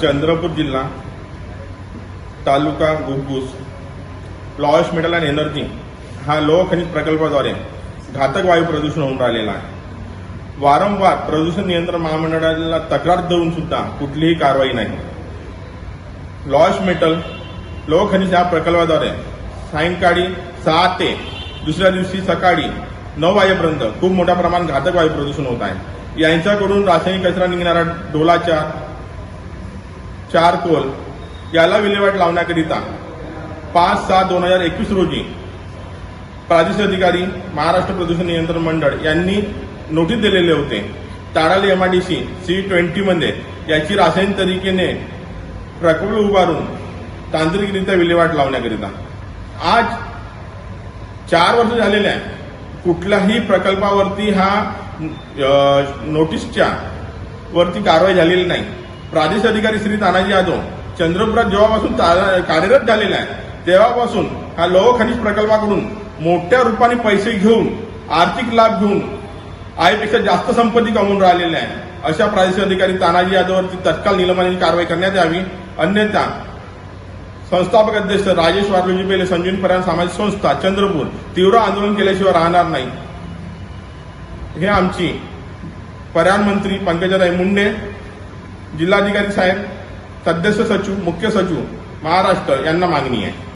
चंद्रपूर जिल्हा taluka Ghugus Lloyds metal and energy हा लोहखनिज प्रकल्पाद्वारे घातक वायू प्रदूषण होऊन राहिलेला आहे. वारंवार प्रदूषण नियंत्रण महामंडळाला तक्रार देऊन सुद्धा कुठलीही कारवाई नाही. लॉश मेटल लोहखनिज या प्रकल्पाद्वारे सायंकाळी सहा ते दुसऱ्या दिवशी सकाळी नऊ वाजेपर्यंत खूप मोठ्या प्रमाणात घातक वायू प्रदूषण होत आहे. यांच्याकडून रासायनिक कचरा निघणारा डोलाच्या चारकोल याला विल्हेवाट लावण्याकरिता पाच सहा दोन हजार एकवीस रोजी प्रादेशिक अधिकारी महाराष्ट्र प्रदूषण नियंत्रण मंडळ यांनी नोटीस दिलेले होते. ताडाली एमआयडीसी सी सी ट्वेंटीमध्ये याची रासायनिक तरीकेने प्रकल्प उभारून तांत्रिकरित्या विल्हेवाट लावण्याकरिता. आज चार वर्ष झालेले आहे कुठल्याही प्रकल्पावरती हा नोटीसच्या वरती कारवाई झालेली नाही. प्रादेशिक अधिकारी श्री तानाजी यादव चंद्रपुरात जेव्हापासून कार्यरत झालेला आहे तेव्हापासून हा लोह खनिज प्रकल्पाकडून मोठ्या रूपाने पैसे घेऊन आर्थिक लाभ घेऊन आईपेक्षा जास्त संपत्ती कमवून राहिलेल्या आहे. अशा प्रादेशिक अधिकारी तानाजी यादववरती तत्काळ निलंबनाची कारवाई करण्यात यावी. अन्यथा संस्थापक अध्यक्ष राजेश वारलोजी पेले संजीवन पर्याय सामाजिक संस्था चंद्रपूर तीव्र आंदोलन केल्याशिवाय राहणार नाही. हे आमची पर्यावरण मंत्री पंकजाताई मुंडे जिल्हाधिकारी साहेब सदस्य सचिव मुख्य सचिव महाराष्ट्र यांना मागणी आहे.